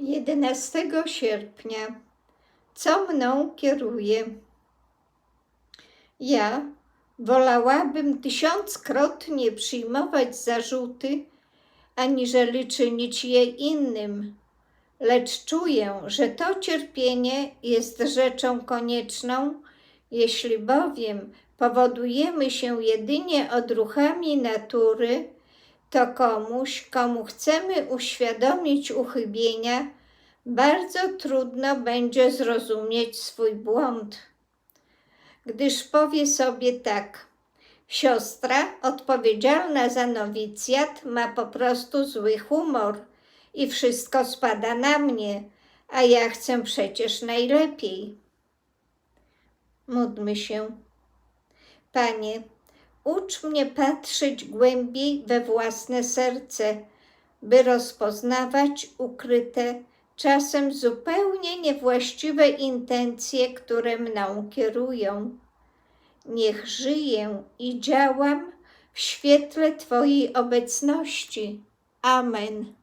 11 sierpnia. Co mną kieruje? Ja wolałabym tysiąckrotnie przyjmować zarzuty, aniżeli czynić je innym, lecz czuję, że to cierpienie jest rzeczą konieczną, jeśli bowiem powodujemy się jedynie odruchami natury, to komuś, komu chcemy uświadomić uchybienia, bardzo trudno będzie zrozumieć swój błąd. Gdyż powie sobie tak: Siostra odpowiedzialna za nowicjat ma po prostu zły humor i wszystko spada na mnie, a ja chcę przecież najlepiej. Módlmy się. Panie, ucz mnie patrzeć głębiej we własne serce, by rozpoznawać ukryte, czasem zupełnie niewłaściwe intencje, które mną kierują. Niech żyję i działam w świetle Twojej obecności. Amen.